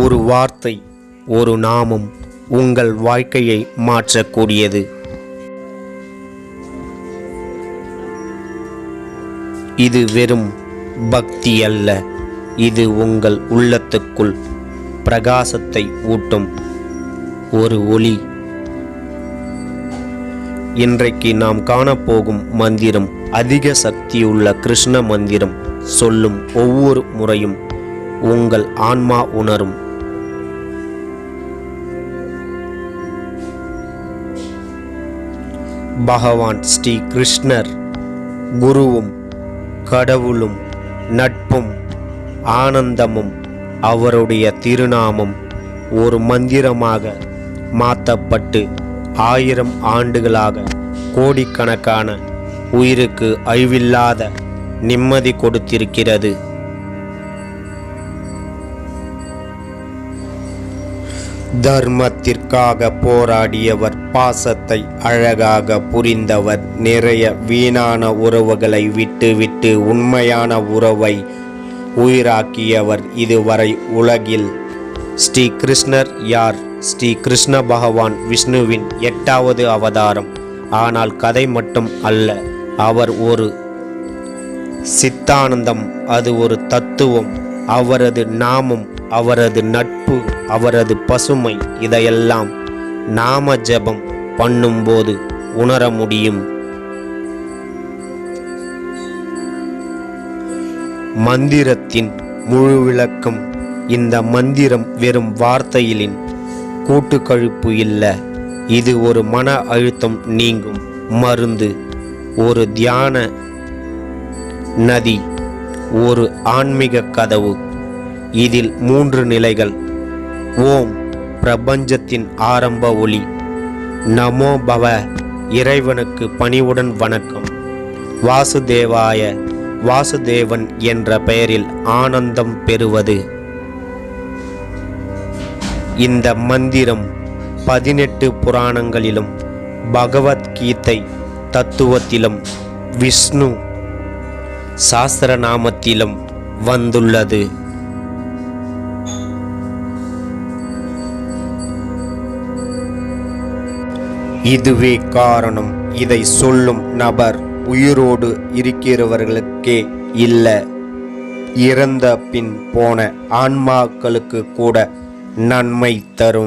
ஒரு வார்த்தை ஒரு நாமம் உங்கள் வாழ்க்கையை மாற்றக்கூடியது. இது வெறும் பக்தி அல்ல இது உங்கள் உள்ளத்துக்குள் பிரகாசத்தை ஊட்டும் ஒரு ஒளி. இன்றைக்கு நாம் காணப்போகும் மந்திரம் அதிக சக்தியுள்ள கிருஷ்ண மந்திரம் சொல்லும் ஒவ்வொரு முறையும் உங்கள் ஆன்மா உணரும். பகவான் ஸ்ரீ கிருஷ்ணர். குருவும் கடவுளும் நட்பும் ஆனந்தமும் அவருடைய திருநாமம் ஒரு மந்திரமாக மாற்றப்பட்டு ஆயிரம் ஆண்டுகளாக கோடிக்கணக்கான உயிருக்கு அழிவில்லாத நிம்மதி கொடுத்திருக்கிறது. தர்மத்திற்காக போராடியவர் பாசத்தை அழகாக புரிந்தவர் நிறைய வீணான உறவுகளை விட்டுவிட்டு உண்மையான உறவை உயிராக்கியவர் இதுவரை உலகில். ஸ்ரீ கிருஷ்ணர் யார்? ஸ்ரீ கிருஷ்ண பகவான் விஷ்ணுவின் எட்டாவது அவதாரம். ஆனால் கதை மட்டும் அல்ல அவர் ஒரு சித்தானந்தம் அது ஒரு தத்துவம். அவரது நாமம் அவரது நட்பு அவரது பசுமை இதையெல்லாம் நாம ஜெபம் பண்ணும்போது உணர முடியும். மந்திரத்தின் முழு விளக்கம் இந்த மந்திரம் வெறும் வார்த்தையிலின் கூட்டுக்கழிப்பு இல்லை. இது ஒரு மன அழுத்தம் நீங்கும் மருந்து. ஒரு தியான நதி ஒரு ஆன்மீக கதவு. இதில் மூன்று நிலைகள் ஓம் பிரபஞ்சத்தின் ஆரம்ப ஒளி. நமோ பவ இறைவனுக்கு பணிவுடன் வணக்கம். வாசுதேவாய வாசுதேவன் என்ற பெயரில் ஆனந்தம் பெறுவது. இந்த மந்திரம் பதினெட்டு புராணங்களிலும் பகவத்கீதை தத்துவத்திலும் விஷ்ணு சாஸ்திரநாமத்திலும் வந்துள்ளது. இதுவே காரணம். இதை சொல்லும் நபர் உயிரோடு இருக்கிறவர்களுக்கே இல்ல. இறந்த பின் போன ஆன்மாக்களுக்கு கூட நன்மை தரும்.